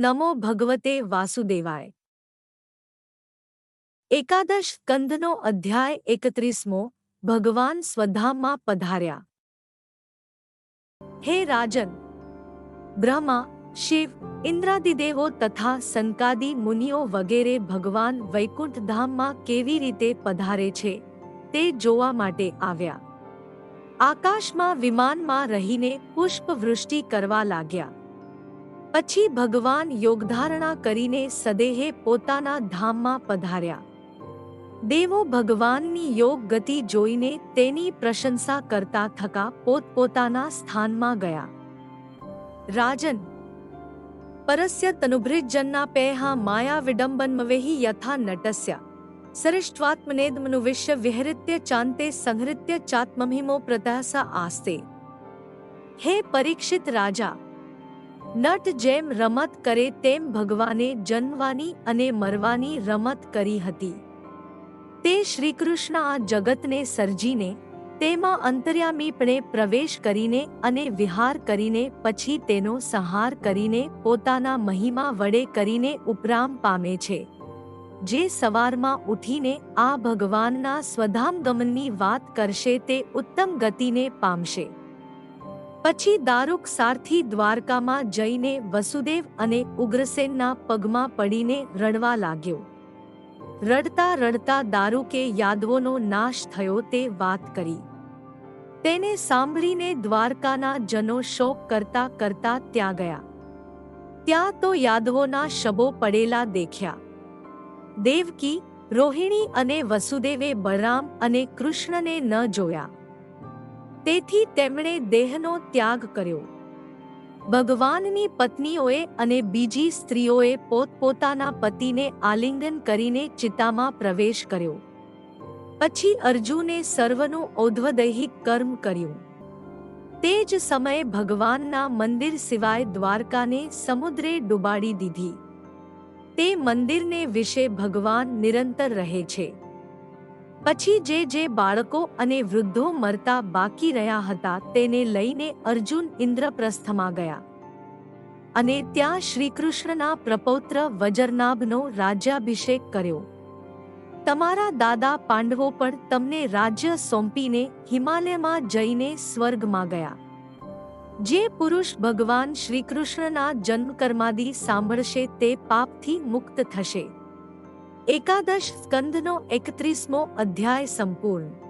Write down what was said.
નમો ભગવતે વાસુદેવાય. એકાદશ સ્કંદનો અધ્યાય એકત્રીસમો, ભગવાન સ્વધામમાં પધાર્યા. હે રાજન! બ્રહ્મા, શિવ, ઇન્દ્રાદિદેવો તથા સંકાદી મુનિઓ વગેરે ભગવાન વૈકુંઠધામમાં કેવી રીતે પધારે છે, તે જોવા માટે આવ્યા. આકાશમાં વિમાનમાં રહીને પુષ્પવૃષ્ટિ કરવા લાગ્યા. પછી ભગવાન યોગધારણા કરીને સદેહે પોતાના ધામમાં પધાર્યા દેવો ભગવાનની યોગ ગતિ જોઈને તેની પ્રશંસા કરતા થકા પોતપોતાના સ્થાનમાં ગયા રાજન પરસ્ય તનુભૃજન્ના પેહા માયા વિડંબનમવેહી યથા નટસ્ય સરિષ્ટ્વાત્મનેદમનુવિશ્ય વિહૃત્ય ચાંતે સંહૃત્ય ચાત્મહિમો પ્રતઃ આસ્તે હે પરીક્ષિત રાજા નટ જેમ રમત કરે તેમ ભગવાને જન્મવાની અને મરવાની રમત કરી હતી. તે શ્રીકૃષ્ણ આ જગતને સર્જીને, તેમાં અંતર્યામીપણે પ્રવેશ કરીને અને વિહાર કરીને પછી તેનો સંહાર કરીને પોતાના મહિમા વડે કરીને ઉપરામ પામે છે. જે સવારમાં ઉઠીને આ ભગવાનના સ્વધામગમનની વાત કરશે તે ઉત્તમ ગતિને પામશે. પછી દારૂક સારથી દ્વારકામાં જઈને વસુદેવ અને ઉગ્રસેનના પગમાં પડીને રડવા લાગ્યો. રડતા રડતા દારૂકે યાદવોનો નાશ થયો તે વાત કરી. તેને સાંભળીને દ્વારકાના જનો શોક કરતા કરતા ત્યાં ગયા. ત્યાં તો યાદવોના શબો પડેલા દેખ્યા. દેવકી, રોહિણી અને વસુદેવે બળરામ અને કૃષ્ણને ન જોયા. તેથી તેમણે દેહનો ત્યાગ કર્યો. ભગવાનની પત્નીઓએ અને બીજી સ્ત્રીઓએ પોતપોતાના પતિને આલિંગન કરીને ચિતામાં પ્રવેશ કર્યો. પછી અર્જુને સર્વનું ઔધ્વદૈહિક કર્મ કર્યું. તે જ સમયે ભગવાનના મંદિર સિવાય દ્વારકાને સમુદ્રે ડુબાડી દીધી. તે મંદિરને વિશે ભગવાન નિરંતર રહે છે. પછી જે જે બાળકો અને વૃદ્ધો મરતા બાકી રહ્યા હતા તેને લઈને અર્જુન ઇન્દ્રપ્રસ્થમાં ગયા. અને ત્યાં શ્રીકૃષ્ણના પ્રપૌત્ર વજરનાભનો રાજ્યાભિષેક કર્યો. તમારા દાદા પાંડવો પણ તમને રાજ્ય સોંપીને હિમાલયમાં જઈને સ્વર્ગમાં ગયા. જે પુરુષ ભગવાન શ્રીકૃષ્ણના જન્મકર્માદી સાંભળશે તે પાપથી મુક્ત થશે. એકાદશ સ્કંદનો એકત્રીસમો અધ્યાય સંપૂર્ણ.